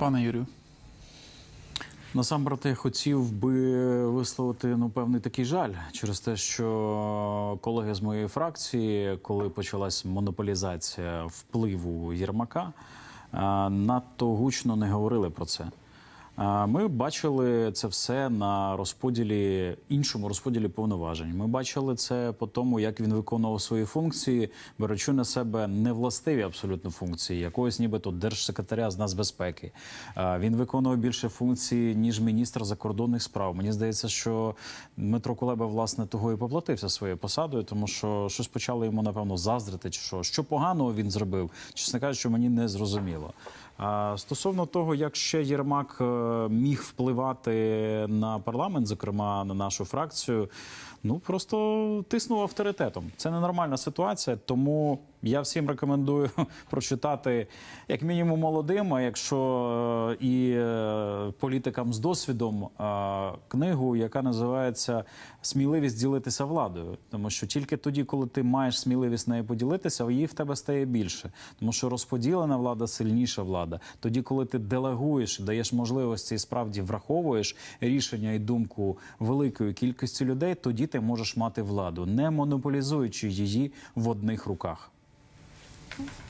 Пане Юрію, Насамперед, я хотів би висловити ну певний такий жаль через те, що колеги з моєї фракції, коли почалась монополізація впливу Єрмака, надто гучно не говорили про це. Ми бачили це все на розподілі іншому розподілі повноважень. Ми бачили це по тому, як він виконував свої функції, беручи на себе невластиві абсолютно функції, якогось нібито держсекретаря з нацбезпеки. Він виконував більше функцій ніж міністр закордонних справ. Мені здається, що Дмитро Кулеба власне того і поплатився своєю посадою, тому що щось почали йому напевно заздрити, чи що що поганого він зробив, чесно кажучи, мені не зрозуміло. Стосовно того, як ще Єрмак е, міг впливати на парламент, зокрема на нашу фракцію, ну просто тиснув авторитетом. Це ненормальна ситуація, тому я всім рекомендую прочитати як мінімум молодим, а якщо е, і е, політикам з досвідом е, книгу, яка називається Сміливість ділитися владою. Тому що тільки тоді, коли ти маєш сміливість нею поділитися, її в тебе стає більше. Тому що розподілена влада сильніша влада. Тоді, коли ти делегуєш, даєш можливості і справді враховуєш рішення і думку великої кількості людей, тоді ти можеш мати владу, не монополізуючи її в одних руках. Thank you.